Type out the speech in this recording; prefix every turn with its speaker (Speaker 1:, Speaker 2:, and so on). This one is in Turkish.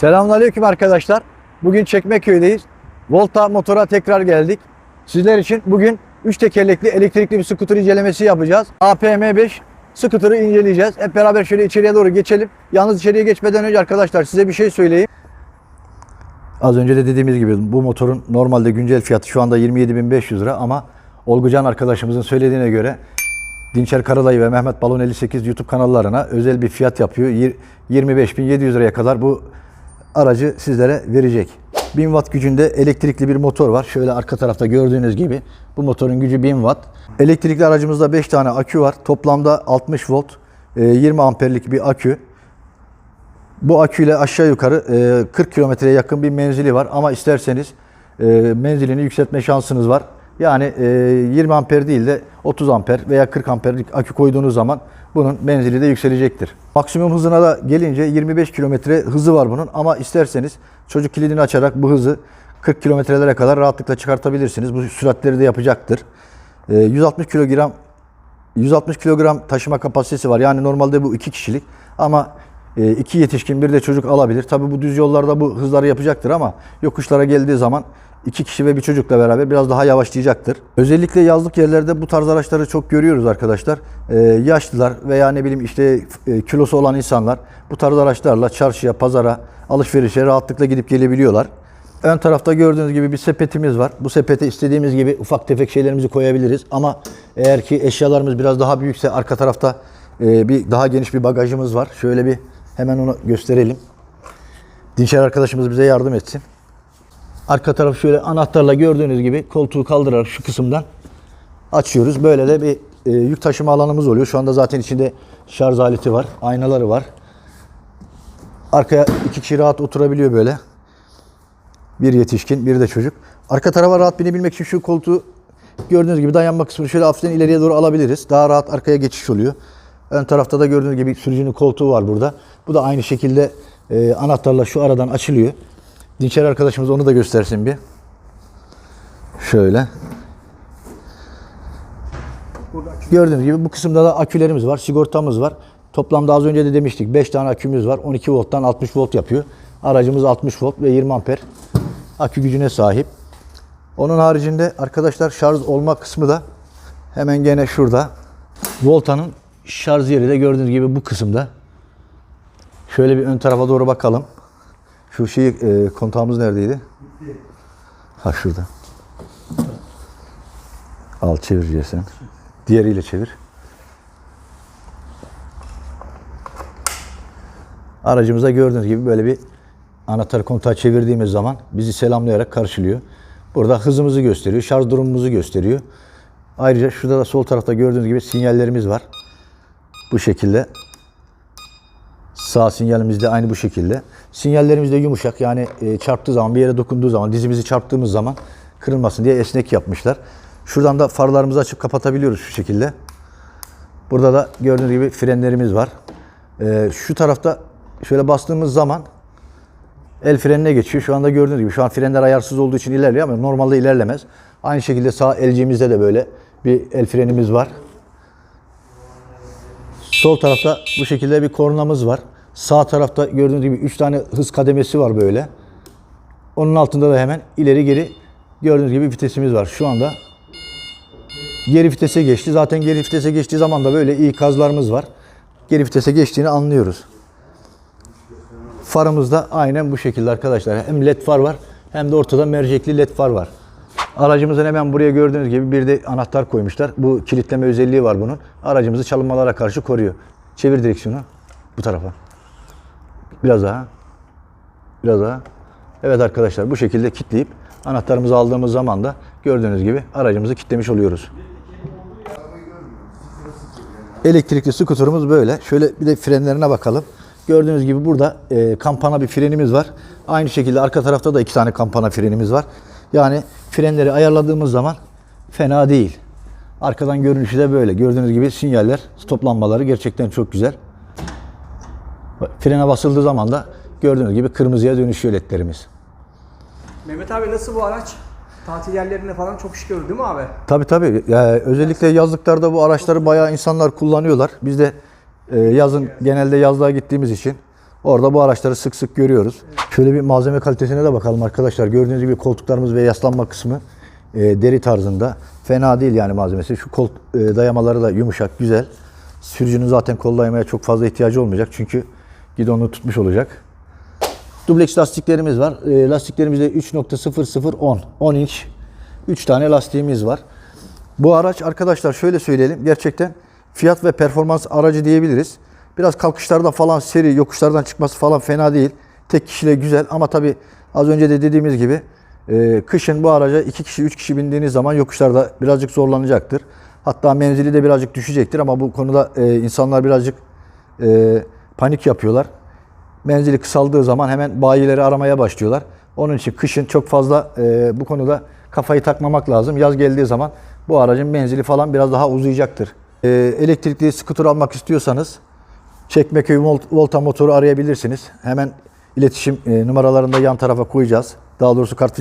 Speaker 1: Selamünaleyküm arkadaşlar. Bugün Çekmeköy'deyiz. Volta motora tekrar geldik. Sizler için bugün 3 tekerlekli elektrikli bir skuter incelemesi yapacağız. APM5 skuter'ı inceleyeceğiz. Hep beraber şöyle içeriye doğru geçelim. Yalnız içeriye geçmeden önce arkadaşlar size bir şey söyleyeyim. Az önce de dediğimiz gibi bu motorun normalde güncel fiyatı şu anda 27.500 lira ama Olgucan arkadaşımızın söylediğine göre Dinçer Karalayı ve Mehmet Balon 58 YouTube kanallarına özel bir fiyat yapıyor. Yir- 25.700 liraya kadar bu aracı sizlere verecek. 1000 watt gücünde elektrikli bir motor var. Şöyle arka tarafta gördüğünüz gibi bu motorun gücü 1000 watt. Elektrikli aracımızda 5 tane akü var. Toplamda 60 volt, e, 20 amperlik bir akü. Bu aküyle aşağı yukarı e, 40 kilometreye yakın bir menzili var ama isterseniz e, menzilini yükseltme şansınız var. Yani e, 20 amper değil de 30 amper veya 40 amperlik akü koyduğunuz zaman bunun menzili de yükselecektir. Maksimum hızına da gelince 25 kilometre hızı var bunun ama isterseniz çocuk kilidini açarak bu hızı 40 kilometrelere kadar rahatlıkla çıkartabilirsiniz. Bu süratleri de yapacaktır. E, 160 kilogram 160 kilogram taşıma kapasitesi var. Yani normalde bu iki kişilik ama e, iki yetişkin bir de çocuk alabilir. Tabi bu düz yollarda bu hızları yapacaktır ama yokuşlara geldiği zaman iki kişi ve bir çocukla beraber biraz daha yavaşlayacaktır. Özellikle yazlık yerlerde bu tarz araçları çok görüyoruz arkadaşlar. E, yaşlılar veya ne bileyim işte e, kilosu olan insanlar bu tarz araçlarla çarşıya, pazara, alışverişe rahatlıkla gidip gelebiliyorlar. Ön tarafta gördüğünüz gibi bir sepetimiz var. Bu sepete istediğimiz gibi ufak tefek şeylerimizi koyabiliriz. Ama eğer ki eşyalarımız biraz daha büyükse arka tarafta e, bir daha geniş bir bagajımız var. Şöyle bir hemen onu gösterelim. Dinçer arkadaşımız bize yardım etsin. Arka tarafı şöyle anahtarla gördüğünüz gibi koltuğu kaldırarak şu kısımdan açıyoruz. Böyle de bir e, yük taşıma alanımız oluyor. Şu anda zaten içinde şarj aleti var, aynaları var. Arkaya iki kişi rahat oturabiliyor böyle. Bir yetişkin, bir de çocuk. Arka tarafa rahat binebilmek için şu koltuğu gördüğünüz gibi dayanma kısmını şöyle hafiften ileriye doğru alabiliriz. Daha rahat arkaya geçiş oluyor. Ön tarafta da gördüğünüz gibi sürücünün koltuğu var burada. Bu da aynı şekilde e, anahtarla şu aradan açılıyor. Dinçer arkadaşımız onu da göstersin bir. Şöyle. Gördüğünüz gibi bu kısımda da akülerimiz var, sigortamız var. Toplamda az önce de demiştik 5 tane akümüz var. 12 volttan 60 volt yapıyor. Aracımız 60 volt ve 20 amper akü gücüne sahip. Onun haricinde arkadaşlar şarj olma kısmı da hemen gene şurada. Volta'nın şarj yeri de gördüğünüz gibi bu kısımda. Şöyle bir ön tarafa doğru bakalım. Şu şey e, kontağımız neredeydi? Ha şurada. Al çevir sen. Diğeriyle çevir. Aracımıza gördüğünüz gibi böyle bir anahtar kontağı çevirdiğimiz zaman bizi selamlayarak karşılıyor. Burada hızımızı gösteriyor, şarj durumumuzu gösteriyor. Ayrıca şurada da sol tarafta gördüğünüz gibi sinyallerimiz var. Bu şekilde. Sağ sinyalimiz de aynı bu şekilde. Sinyallerimiz de yumuşak yani e, çarptığı zaman bir yere dokunduğu zaman dizimizi çarptığımız zaman kırılmasın diye esnek yapmışlar. Şuradan da farlarımızı açıp kapatabiliyoruz şu şekilde. Burada da gördüğünüz gibi frenlerimiz var. E, şu tarafta şöyle bastığımız zaman el frenine geçiyor. Şu anda gördüğünüz gibi şu an frenler ayarsız olduğu için ilerliyor ama normalde ilerlemez. Aynı şekilde sağ elcimizde de böyle bir el frenimiz var. Sol tarafta bu şekilde bir kornamız var. Sağ tarafta gördüğünüz gibi 3 tane hız kademesi var böyle. Onun altında da hemen ileri geri gördüğünüz gibi vitesimiz var. Şu anda geri vitese geçti. Zaten geri vitese geçtiği zaman da böyle ikazlarımız var. Geri vitese geçtiğini anlıyoruz. Farımız da aynen bu şekilde arkadaşlar. Hem led far var hem de ortada mercekli led far var. Aracımızın hemen buraya gördüğünüz gibi bir de anahtar koymuşlar. Bu kilitleme özelliği var bunun. Aracımızı çalınmalara karşı koruyor. Çevir direksiyonu bu tarafa. Biraz daha. Biraz daha. Evet arkadaşlar bu şekilde kilitleyip anahtarımızı aldığımız zaman da gördüğünüz gibi aracımızı kilitlemiş oluyoruz. Elektrikli skuterımız böyle. Şöyle bir de frenlerine bakalım. Gördüğünüz gibi burada e, kampana bir frenimiz var. Aynı şekilde arka tarafta da iki tane kampana frenimiz var. Yani frenleri ayarladığımız zaman fena değil. Arkadan görünüşü de böyle. Gördüğünüz gibi sinyaller, stop lambaları gerçekten çok güzel. Frene basıldığı zaman da gördüğünüz gibi kırmızıya dönüşüyor ledlerimiz.
Speaker 2: Mehmet abi nasıl bu araç? Tatil yerlerine falan çok iş görür değil mi abi?
Speaker 1: Tabii tabii. Ya, özellikle yazlıklarda bu araçları bayağı insanlar kullanıyorlar. Biz de e, yazın genelde yazlığa gittiğimiz için Orada bu araçları sık sık görüyoruz. Şöyle bir malzeme kalitesine de bakalım arkadaşlar. Gördüğünüz gibi koltuklarımız ve yaslanma kısmı e, deri tarzında. Fena değil yani malzemesi. Şu kol e, dayamaları da yumuşak, güzel. Sürücünün zaten kol dayamaya çok fazla ihtiyacı olmayacak. Çünkü gidonu tutmuş olacak. Dubleks lastiklerimiz var. E, lastiklerimizde 3.0010 10 inç 3 tane lastiğimiz var. Bu araç arkadaşlar şöyle söyleyelim. Gerçekten fiyat ve performans aracı diyebiliriz. Biraz kalkışlarda falan seri yokuşlardan çıkması falan fena değil. Tek kişiyle güzel ama tabi az önce de dediğimiz gibi e, kışın bu araca 2 kişi 3 kişi bindiğiniz zaman yokuşlarda birazcık zorlanacaktır. Hatta menzili de birazcık düşecektir ama bu konuda e, insanlar birazcık e, panik yapıyorlar. Menzili kısaldığı zaman hemen bayileri aramaya başlıyorlar. Onun için kışın çok fazla e, bu konuda kafayı takmamak lazım. Yaz geldiği zaman bu aracın menzili falan biraz daha uzayacaktır. E, elektrikli skuter almak istiyorsanız Çekmeköy Volt- Volta motoru arayabilirsiniz. Hemen iletişim e, numaralarını da yan tarafa koyacağız. Daha doğrusu kart